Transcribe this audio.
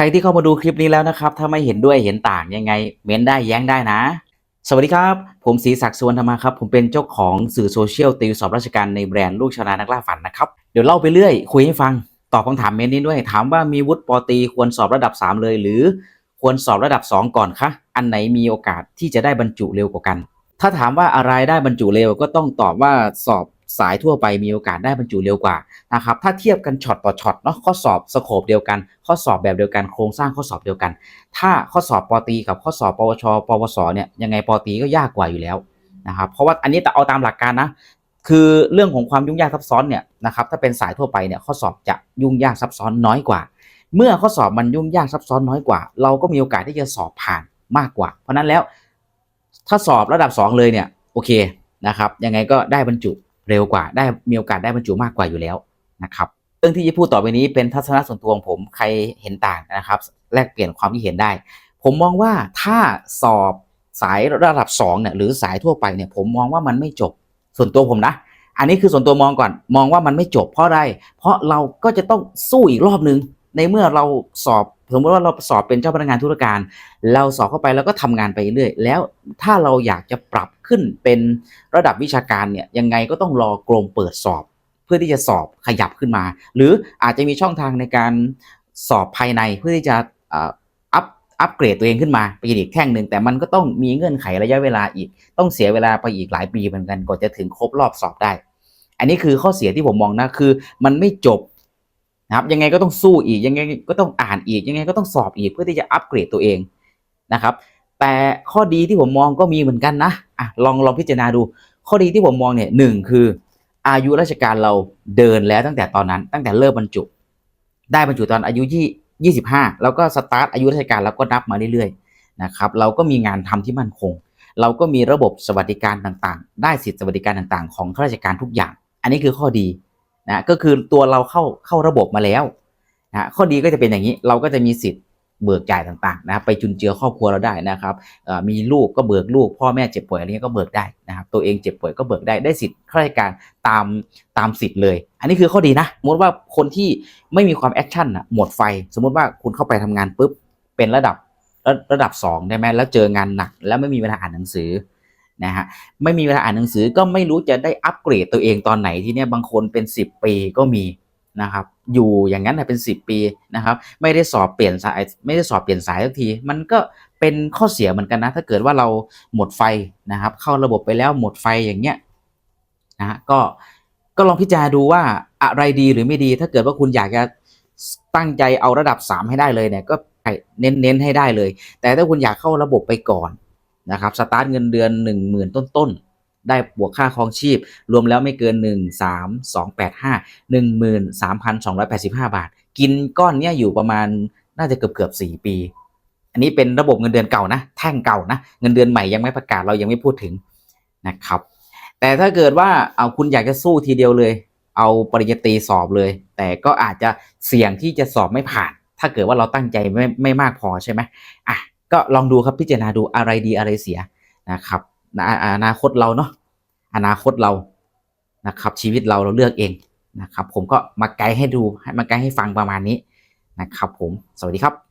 ใครที่เข้ามาดูคลิปนี้แล้วนะครับ ถ้าไม่เห็นด้วยเห็นต่างยังไง เม้นได้แย้งได้นะ สวัสดีครับ ผมศรีศักดิ์สุวรรณธรรมาครับ ผมเป็นเจ้าของสื่อโซเชียลติวสอบราชการในแบรนด์ลูกชาวนานักล่าฝันนะครับ เดี๋ยวเล่าไปเรื่อย คุยให้ฟัง ตอบคำถามเม้นนี้ด้วย ถามว่ามีวุฒิปอตีควรสอบระดับ 3 เลย หรือควรสอบระดับ 2 ก่อนคะ อันไหนมีโอกาสที่จะได้บรรจุเร็วกว่ากัน ถ้าถามว่าอะไรได้บรรจุเร็วก็ต้องตอบว่าสอบ สายทั่วไปมีโอกาสได้บรรจุเร็วกว่านะครับถ้าเทียบกันช็อตต่อช็อตเนาะข้อสอบสโคปเดียวกัน ข้อสอบแบบเดียวกันโครงสร้างข้อสอบเดียวกัน ถ้าข้อสอบปอตีกับข้อสอบปวช ปวสเนี่ยยังไงปอตีก็ยากกว่าอยู่แล้วนะครับเพราะว่าอันนี้แต่เอาตามหลักการนะคือเรื่องของความยุ่งยากซับซ้อนเนี่ยนะครับถ้าเป็นสายทั่วไปเนี่ยข้อสอบจะยุ่งยากซับซ้อนน้อยกว่า เมื่อข้อสอบมันยุ่งยากซับซ้อนน้อยกว่า เราก็มีโอกาสที่จะสอบผ่านมากกว่า เพราะนั้นแล้วถ้าสอบระดับ 2 เลยเนี่ยโอเคนะครับยังไงก็ได้บรรจุ เร็วกว่าได้มีโอกาสได้บรรจุมากกว่าอยู่แล้วนะครับเรื่องที่จะพูดต่อไปนี้เป็นทัศนะส่วนตัวของผมใครเห็นต่างนะครับ แลกเปลี่ยนความคิดเห็นได้ ผมมองว่าถ้าสอบสายระดับ2เนี่ยหรือสายทั่วไปเนี่ยผมมองว่ามันไม่จบ ส่วนตัวผมนะ อันนี้คือส่วนตัวมองก่อนมองว่ามันไม่จบเพราะอะไรเพราะเราก็จะต้องสู้อีกรอบนึง ในเมื่อเราสอบ สมมติว่าเราสอบเป็นเจ้าพนักงานธุรการ เราสอบเข้าไปแล้วก็ทำงานไปเรื่อยแล้วถ้าเราอยากจะปรับขึ้นเป็นระดับวิชาการเนี่ยยังไงก็ต้องรอกรมเปิดสอบ เพื่อที่จะสอบขยับขึ้นมา หรืออาจจะมีช่องทางในการสอบภายในเพื่อที่จะอัพอัพเกรดตัวเองขึ้นมาไปอีกแท่งหนึ่งแต่มันก็ต้องมีเงื่อนไขระยะเวลาอีก ต้องเสียเวลาไปอีกหลายปีเหมือนกันกว่าจะถึงครบรอบสอบได้ อันนี้คือข้อเสียที่ผมมองนะคือ มันไม่จบ นะครับยังไงก็ต้องสู้อีกยังไงก็ต้องอ่านอีกยังไงก็ต้องสอบอีกเพื่อที่จะอัปเกรดตัวเองนะครับ แต่ข้อดีที่ผมมองก็มีเหมือนกันนะอะลองลองพิจารณาดู ข้อดีที่ผมมองเนี่ยหนึ่งคือ อายุราชการเราเดินแล้วตั้งแต่ตอนนั้น ตั้งแต่เริ่มบรรจุ ได้บรรจุตอนอายุยี่ยี่สิบห้าแล้วก็สตาร์ทอายุราชการเราก็นับมาเรื่อยๆนะครับเราก็มีงานทำที่มั่นคง เราก็มีระบบสวัสดิการต่างๆ ได้สิทธิสวัสดิการต่างๆ ของข้าราชการทุกอย่าง อันนี้คือข้อดี นะก็คือตัวเราเข้าเข้าระบบมาแล้วนะข้อดีก็จะเป็นอย่างนี้เราก็จะมีสิทธิ์เบิกจ่ายต่างๆนะครับไปจุนเจือครอบครัวเราได้นะครับมีลูกก็เบิกลูก พ่อแม่เจ็บป่วยอะไรเงี้ยก็เบิกได้นะครับตัวเองเจ็บป่วยก็เบิกได้ได้สิทธิ์ข้าราชการตามตามสิทธิ์เลย อันนี้คือข้อดีนะสมมติว่าคนที่ไม่มีความแอคชั่นอะหมดไฟ สมมติว่าคุณเข้าไปทำงานปุ๊บเป็นระดับระระดับ 2 ได้ไหมแล้วเจองานหนัก แล้วไม่มีเวลาอ่านหนังสือ นะฮะไม่มีเวลาอ่านหนังสือก็ไม่รู้จะได้อัปเกรดตัวเองตอนไหนที่เนี้ยบางคนเป็น 10 ปีก็มีนะครับอยู่อย่างนั้นเป็น 10 ปีนะครับไม่ได้สอบเปลี่ยนสายไม่ได้สอบเปลี่ยนสายสักที มันก็เป็นข้อเสียเหมือนกันนะ ถ้าเกิดว่าเราหมดไฟนะครับ เข้าระบบไปแล้วหมดไฟอย่างเงี้ยนะฮะก็ก็ลองพิจารณาดูว่าอะไรดีหรือไม่ดี ถ้าเกิดว่าคุณอยากจะตั้งใจเอาระดับ 3 ให้ได้เลยเนี่ยก็เน้นเน้นๆให้ได้เลย แต่ถ้าคุณอยากเข้าระบบไปก่อน นะครับสตาร์ทเงินเดือน 1 0,000 ต้นๆ ได้บวกค่าครองชีพ รวมแล้วไม่เกิน 1 3 2 8 5 13,285 บาท กินก้อนเนี้ยอยู่ประมาณน่าจะเกือบเกือบ4 ปี อันนี้เป็นระบบเงินเดือนเก่านะแท่งเก่านะเงินเดือนใหม่ยังไม่ประกาศเรายังไม่พูดถึงนะครับแต่ถ้าเกิดว่าเอาคุณอยากจะสู้ทีเดียวเลย เอาปริญญาตรีสอบเลย แต่ก็อาจจะเสี่ยงที่จะสอบไม่ผ่าน ถ้าเกิดว่าเราตั้งใจไม่ไม่มากพอใช่ไหมอะ ก็ลองดูครับพิจารณาดูอะไรดีอะไรเสียนะครับนะอนาคตเราเนาะอนาคตเรานะครับ ชีวิตเราเราเลือกเองนะครับ ผมก็มาไกด์ให้ดูให้มาไกด์ให้ฟังประมาณนี้นะครับ ผมสวัสดีครับ